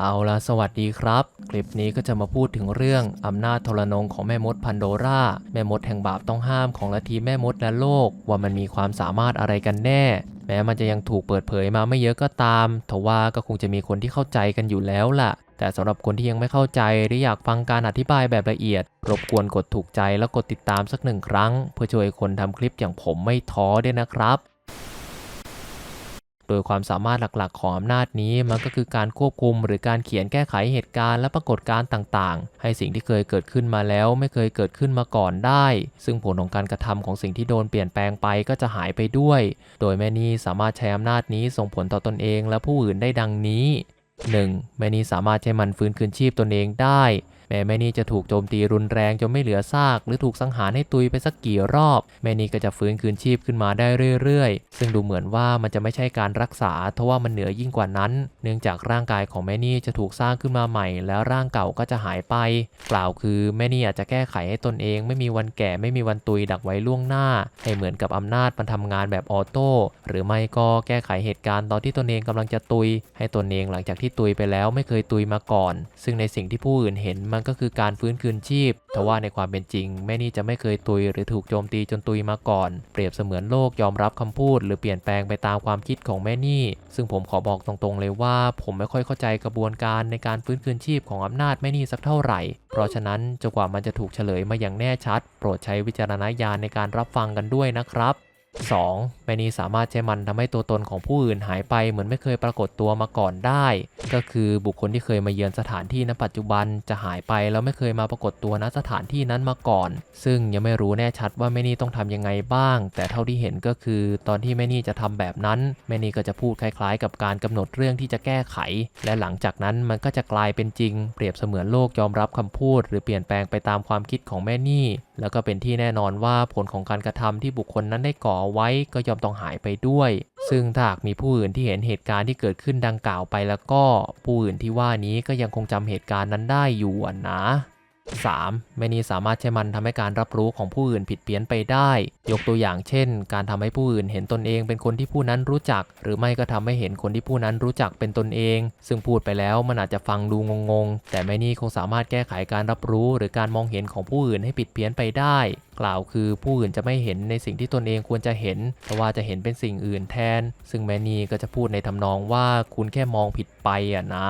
เอาละสวัสดีครับ คลิปนี้ก็จะมาพูดถึงเรื่องอำนาจทรนงของแม่มดพันโดราแม่มดแห่งบาปต้องห้ามของลัทธิแม่มดและโลก ว่ามันมีความสามารถอะไรกันแน่ แม้มันจะยังถูกเปิดเผยมาไม่เยอะก็ตามทว่าก็คงจะมีคนที่เข้าใจกันอยู่แล้วล่ะ แต่สำหรับคนที่ยังไม่เข้าใจหรืออยากฟังการอธิบายแบบละเอียด รบกวนกดถูกใจแล้วกดติดตามสักหนึ่งครั้ง เพื่อช่วยคนทำคลิปอย่างผมไม่ท้อด้วยนะครับ โดยความสามารถหลักๆ ของอำนาจนี้มันก็คือการควบคุมหรือการเขียนแก้ไขเหตุการณ์และปรากฏการณ์ต่างๆ ให้สิ่งที่เคยเกิดขึ้นมาแล้วไม่เคยเกิดขึ้นมาก่อนได้ ซึ่งผลของการกระทำของสิ่งที่โดนเปลี่ยนแปลงไปก็จะหายไปด้วย โดยแม่นีสามารถใช้อำนาจนี้ส่งผลต่อตนเองและผู้อื่นได้ดังนี้ 1. แม่นีสามารถใช้มันฟื้นคืนชีพตนเองได้ แม้แม่นี่จะถูกโจมตีรุนแรงจนไม่เหลือซาก หรือถูกสังหารให้ตุยไปสักกี่รอบ แม่นี่ก็จะฟื้นคืนชีพขึ้นมาได้เรื่อยๆ ซึ่งดูเหมือนว่ามันจะไม่ใช่การรักษาทว่ามันเหนือยิ่งกว่านั้น เนื่องจากร่างกายของแม่นี่จะถูกสร้างขึ้นมาใหม่ แล้วร่างเก่าก็จะหายไป กล่าวคือแม่นี่อาจจะแก้ไขให้ตนเอง ไม่มีวันแก่ไม่มีวันตุยดักไว้ล่วงหน้า ให้เหมือนกับอำนาจมันทำงานแบบออโต้หรือไม่ก็แก้ไขเหตุการณ์ตอนที่ตนเองกำลังจะตุย ให้ตนเองหลังจากที่ตุยไปแล้วไม่เคยตุยมาก่อน ซึ่งในสิ่งที่ผู้อื่นเห็นมนก็คือการฟื้นคืนชีพทว่าในความเป็นจริง แม่นี่จะไม่เคยตุยหรือถูกโจมตีจนตุยมาก่อน เปรียบเสมือนโลกยอมรับคำพูด หรือเปลี่ยนแปลงไปตามความคิดของแม่นี่ ซึ่งผมขอบอกตรงๆเลยว่า ผมไม่ค่อยเข้าใจกระบวนการในการฟื้นคืนชีพของอำนาจแม่นี่สักเท่าไหร่ เพราะฉะนั้นจนกว่ามันจะถูกเฉลยมาอย่างแน่ชัด โปรดใช้วิจารณญาณในการรับฟังกันด้วยนะครับ 2. แม่นีสามารถใช้มันทำให้ตัวตนของผู้อื่นหายไปเหมือนไม่เคยปรากฏตัวมาก่อนได้ ก็คือบุคคลที่เคยมาเยือนสถานที่ณปัจจุบันจะหายไปแล้วไม่เคยมาปรากฏตัวณสถานที่นั้นมาก่อน ซึ่งยังไม่รู้แน่ชัดว่าแม่นีต้องทำยังไงบ้าง แต่เท่าที่เห็นก็คือ ตอนที่แม่นีจะทำแบบนั้นแม่นีก็จะพูดคล้าย ๆ กับการกำหนดเรื่องที่จะแก้ไข และหลังจากนั้นมันก็จะกลายเป็นจริง เปรียบเสมือนโลกยอมรับคำพูด หรือเปลี่ยนแปลงไปตามความคิดของแม่นี่ แล้วก็เป็นที่แน่นอนว่าผลของการกระทำที่บุคคลนั้นได้ก่อไว้ก็ยอมต้องหายไปด้วย ซึ่งถ้าหากมีผู้อื่นที่เห็นเหตุการณ์ที่เกิดขึ้นดังกล่าวไปแล้วก็ผู้อื่นที่ว่านี้ก็ยังคงจำเหตุการณ์นั้นได้อยู่นะ 3. แม่นีสามารถใช้มันทำให้การรับรู้ของผู้อื่นผิดเพี้ยนไปได้ ยกตัวอย่างเช่น การทำให้ผู้อื่นเห็นตนเองเป็นคนที่ผู้นั้นรู้จัก หรือไม่ก็ทำให้เห็นคนที่ผู้นั้นรู้จักเป็นตนเอง ซึ่งพูดไปแล้วมันอาจจะฟังดูงงๆ แต่แม่นี่คงสามารถแก้ไขการรับรู้ หรือการมองเห็นของผู้อื่นให้ผิดเพี้ยนไปได้ กล่าวคือผู้อื่นจะไม่เห็นในสิ่งที่ตนเองควรจะเห็น แต่ว่าจะเห็นเป็นสิ่งอื่นแทน ซึ่งแมนีก็จะพูดในทำนองว่าคุณแค่มองผิดไปอะนะ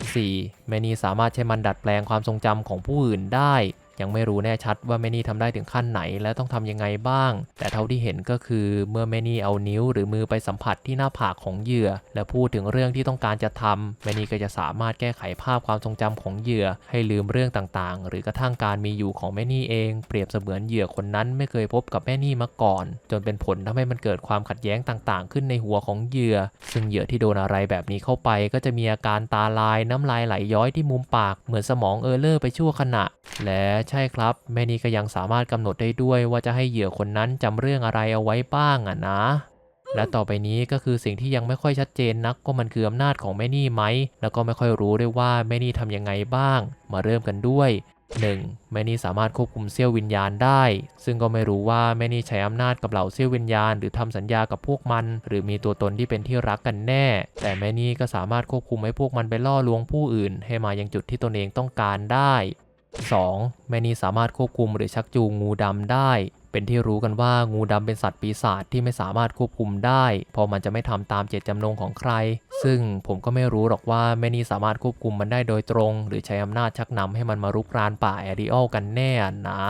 4. แมนีสามารถใช้มันดัดแปลงความทรงจำของผู้อื่นได้ยังไม่รู้แน่ชัดว่าแมนี่ทำได้ถึงขั้นไหนและต้องทำยังไงบ้าง แต่เท่าที่เห็นก็คือเมื่อแมนี่เอานิ้วหรือมือไปสัมผัสที่หน้าผากของเหยื่อ และพูดถึงเรื่องที่ต้องการจะทำแมนี่ก็จะสามารถแก้ไขภาพความทรงจำของเหยื่อ ให้ลืมเรื่องต่างๆ หรือกระทั่งการมีอยู่ของแมนี่เอง เปรียบเสมือนเหยื่อคนนั้นไม่เคยพบกับแมนี่มาก่อน จนเป็นผลทำให้มันเกิดความขัดแย้งต่างๆ ขึ้นในหัวของเหยื่อ ซึ่งเหยื่อที่โดนอะไรแบบนี้เข้าไป ก็จะมีอาการตาลายน้ำลายไหลย้อยที่มุมปากเหมือนสมองเออเลอร์ไปชั่วขณะ และใช่ครับ แม่นี่ก็ยังสามารถกำหนดได้ด้วยว่าจะให้เหยื่อคนนั้นจำเรื่องอะไรเอาไว้บ้างอะนะ และต่อไปนี้ก็คือสิ่งที่ยังไม่ค่อยชัดเจนนักก็มันคืออำนาจของแม่นี่ไหม แล้วก็ไม่ค่อยรู้ด้วยว่าแม่นี่ทำยังไงบ้าง มาเริ่มกันด้วย 1. แม่นี่สามารถควบคุมเซี่ยววิญญาณได้ ซึ่งก็ไม่รู้ว่าแม่นี่ใช้อำนาจกับเหล่าเซี่ยววิญญาณ หรือทำสัญญากับพวกมัน หรือมีตัวตนที่เป็นที่รักกันแน่ แต่แม่นี่ก็สามารถควบคุมให้พวกมันไปล่อลวงผู้อื่น ให้มายังจุดที่ตนเองต้องการได้ 2. แม่นีสามารถควบคุมหรือชักจูงงูดำได้ เป็นที่รู้กันว่างูดำเป็นสัตว์ปีศาจที่ไม่สามารถควบคุมได้ เพราะมันจะไม่ทำตามเจตจำนงของใคร ซึ่งผมก็ไม่รู้หรอกว่าแม่นีสามารถควบคุมมันได้โดยตรง หรือใช้อำนาจชักนำให้มันมารุกรานป่าแอริออลกันแน่นะ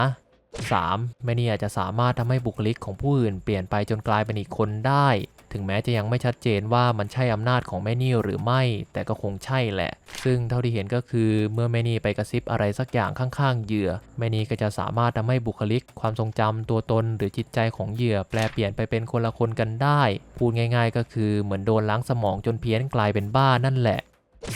3. แม่นีอาจจะสามารถทำให้บุคลิกของผู้อื่นเปลี่ยนไปจนกลายเป็นอีกคนได้ ถึงแม้จะยังไม่ชัดเจนว่ามันใช่อำนาจของแม่นี่หรือไม่ แต่ก็คงใช่แหละ ซึ่งเท่าที่เห็นก็คือเมื่อแม่นี่ไปกระซิบอะไรสักอย่างข้างๆเหยื่อแม่นี่ก็จะสามารถทำให้บุคลิก ความทรงจำตัวตนหรือจิตใจของเหยื่อแปลเปลี่ยนไปเป็นคนละคนกันได้ พูดง่าย ๆ ก็คือเหมือนโดนล้างสมองจนเพี้ยนกลายเป็นบ้านั่นแหละ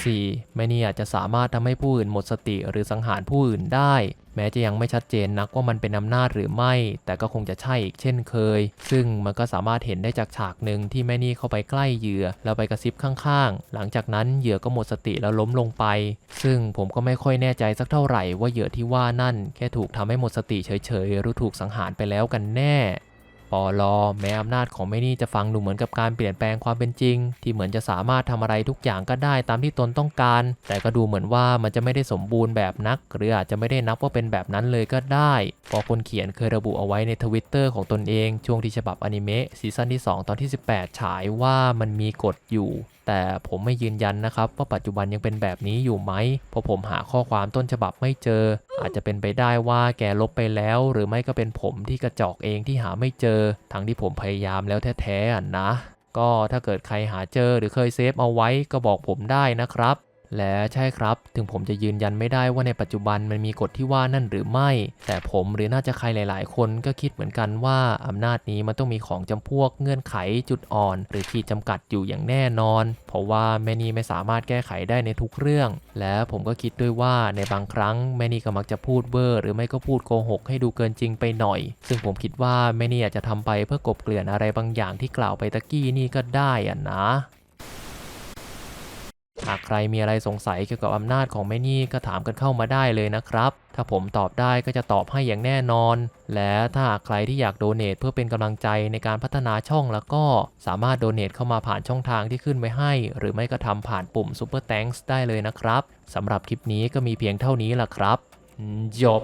4. แม่นี่อาจจะสามารถทำให้ผู้อื่นหมดสติหรือสังหารผู้อื่นได้ แม้จะยังไม่ชัดเจนนักว่ามันเป็นอำนาจหรือไม่ แต่ก็คงจะใช่อีกเช่นเคย ซึ่งมันก็สามารถเห็นได้จากฉากหนึ่งที่แม่นี่เข้าไปใกล้เหยื่อแล้วไปกระซิบข้างๆ หลังจากนั้นเหยื่อก็หมดสติแล้วล้มลงไป ซึ่งผมก็ไม่ค่อยแน่ใจสักเท่าไหร่ว่าเหยื่อที่ว่านั่น แค่ถูกทำให้หมดสติเฉยๆ หรือถูกสังหารไปแล้วกันแน่ ปอลอแม้อำนาจของแม่นี่จะฟังดูเหมือนกับการเปลี่ยนแปลงความเป็นจริง ที่เหมือนจะสามารถทำอะไรทุกอย่างก็ได้ตามที่ตนต้องการ แต่ก็ดูเหมือนว่ามันจะไม่ได้สมบูรณ์แบบนัก หรืออาจจะไม่ได้นับว่าเป็นแบบนั้นเลยก็ได้พอคนเขียนเคยระบุเอาไว้ในทวิตเตอร์ของตนเองช่วงที่ฉบับอนิเมะซีซั่นที่ 2 ตอนที่ 18 ฉายว่ามันมีกฎอยู่ แต่ผมไม่ยืนยันนะครับว่าปัจจุบันยังเป็นแบบนี้อยู่ไหมเพราะผมหาข้อความต้นฉบับไม่เจอ อาจจะเป็นไปได้ว่าแกลบไปแล้ว หรือไม่ก็เป็นผมที่กระจอกเองที่หาไม่เจอทั้งที่ผมพยายามแล้วแท้ๆนะ ก็ถ้าเกิดใครหาเจอหรือเคยเซฟเอาไว้ก็บอกผมได้นะครับ และใช่ครับ ถึงผมจะยืนยันไม่ได้ว่าในปัจจุบันมันมีกฎที่ว่านั่นหรือไม่ แต่ผมหรือน่าจะใครหลาย ๆ คนก็คิดเหมือนกันว่าอำนาจนี้มันต้องมีของจำพวกเงื่อนไขจุดอ่อน หรือขีดจำกัดอยู่อย่างแน่นอน เพราะว่าแม่นี่ไม่สามารถแก้ไขได้ในทุกเรื่อง และผมก็คิดด้วยว่าในบางครั้งแม่นี่ก็มักจะพูดเบอร์หรือไม่ก็พูดโกหกให้ดูเกินจริงไปหน่อย ซึ่งผมคิดว่าแม่นี่อาจจะทำไปเพื่อกบเกลื่อนอะไรบางอย่างที่กล่าวไปตะกี้นี่ก็ได้อะนะ หากใครมีอะไรสงสัยเกี่ยวกับอำนาจของแม่นี่ก็ถามกันเข้ามาได้เลยนะครับ ถ้าผมตอบได้ก็จะตอบให้อย่างแน่นอน และถ้าหากใครที่อยากโดเน a t เพื่อเป็นกำลังใจในการพัฒนาช่องแล้วก็สามารถโดเน a t เข้ามาผ่านช่องทางที่ขึ้นไว้ให้ หรือไม่ก็ทำผ่านปุ่ม Super Thanks ได้เลยนะครับสำหรับคลิปนี้ก็มีเพียงเท่านี้ล่ะครับจบ